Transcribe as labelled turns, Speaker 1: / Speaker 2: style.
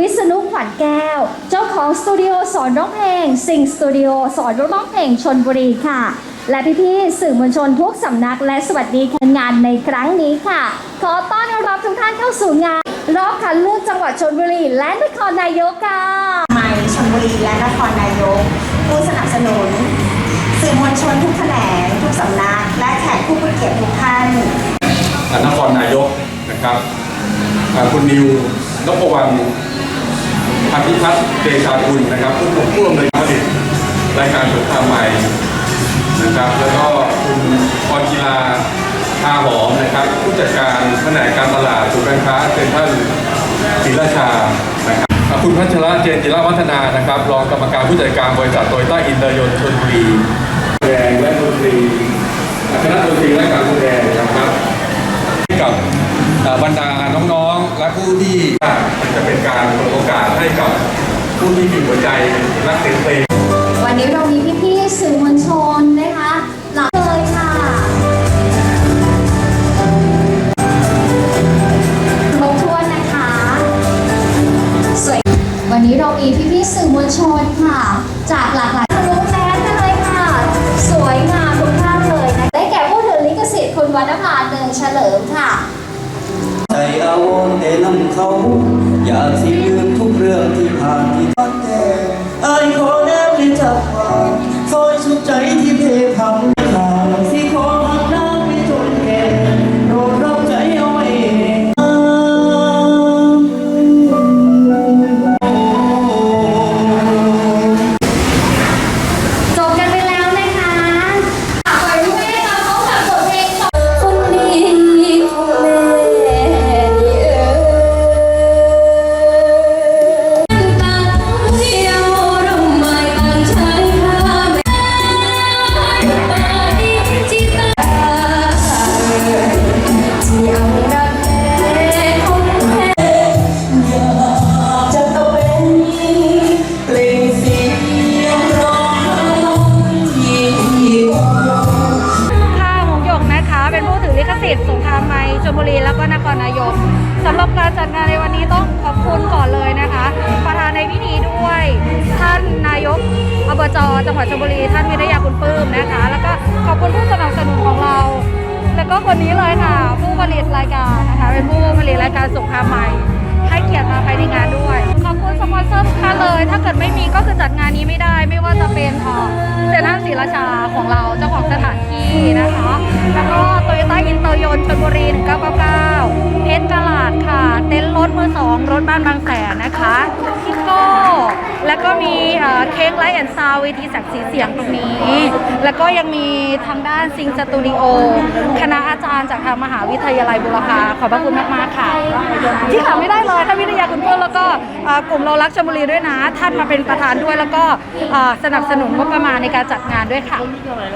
Speaker 1: วิษณุขวัญแก้ว เจ้าของสตูดิโอสอนร้องเพลงสิงสตูดิโอสอนร้องเพลงชนบุรีค่ะ และพี่ๆสื่อมวลชนทุกสำนักและสวัสดีแขกงานในครั้งนี้ค่ะ ขอต้อนรับทุกท่านเข้าสู่งานรอบคัดเลือกจังหวัดชนบุรี และนครนายกค่ะ
Speaker 2: ไมชลบุรีและนครนายก ผู้สนับสนุน สื่อมวลชนทุกแขนงทุกสำนัก และแขกผู้มีเกียรติทุกท่าน
Speaker 3: นครนายกนะครับอ่าคุณนิว นพวรรณพันธิพัฒน์เดชาคุณนะครับผู้ผู้อำนวยการผลิตรายการสงครามใหม่นะครับ แล้วก็คุณพรกีฬาทาหอมนะครับ ผู้จัดการแผนกการตลาดศูนย์การค้าเซ็นทรัลศรีราชานะครับคุณพัชระเจนจิรวัฒนานะครับ รองกรรมการผู้จัดการบริษัทโตโยต้าอินเตอร์ยนต์ชลบุรีแดงและดนตรีคณะดนตรีและการแสดงนะครับให้กับบรรดาน้องๆ และผู้ที่ ที่มีหัวใจรักเสียงเพลง
Speaker 1: วันนี้เรามีพี่ๆสื่อมวลชนนะคะหลักเลยค่ะครบถ้วนนะคะสวยวันนี้เรามีพี่ๆสื่อมวลชนค่ะ จากหลากหลายรู้แมสกันเลยค่ะ สวยงามทุกท่านเลยนะได้แก่ผู้ถือลิขสิทธิ์คุณวรรณภาเนินเฉลิมค่ะ
Speaker 4: ใจเอาแต่น้ำเขา อยากสิลืม ทุกเรื่ บุรี
Speaker 1: แล้วก็นคร
Speaker 4: นา
Speaker 5: ยกสำหรับการจัดงานในวันนี้ต้องขอบคุณก่อนเลยนะคะ ประธานในพิธีด้วย ท่านนายกอบจจังหวัดชลบุรี ท่านวิทยาคุณปลื้มนะคะ แล้วก็ขอบคุณผู้สนับสนุนของเรา แล้วก็คนนี้เลยค่ะ ผู้ผลิตรายการนะคะ เป็นผู้ผลิตรายการสงครามไม้ให้เกียรติมาภายในงานด้วย ขอบคุณสปอนเซอร์ทุกท่านเลย ถ้าเกิดไม่มีก็คือจัดงานนี้ไม่ได้ ไม่ว่าจะเป็นเอ่อเซ็นทรัลศรีราชา 1999 เพชรตลาดค่ะ เต็นท์รถมือสองรถบ้านบางแสนนะคะพี่โก้แล้วก็มีเค้กไลท์แอนด์ซาวเวทีแสงสีเสียงตรงนี้ แล้วก็ยังมีทางด้านซิงสตูดิโอคณะอาจารย์จากทางมหาวิทยาลัยบุรพาขอบพระคุณมาก ๆ ค่ะ ที่ขาดไม่ได้เลยท่านวิทยาคุณเพื่อนแล้วก็กลุ่มเรารักชลบุรีด้วยนะ ท่านมาเป็นประธานด้วยแล้วก็สนับสนุนงบประมาณในการจัดงานด้วยค่ะ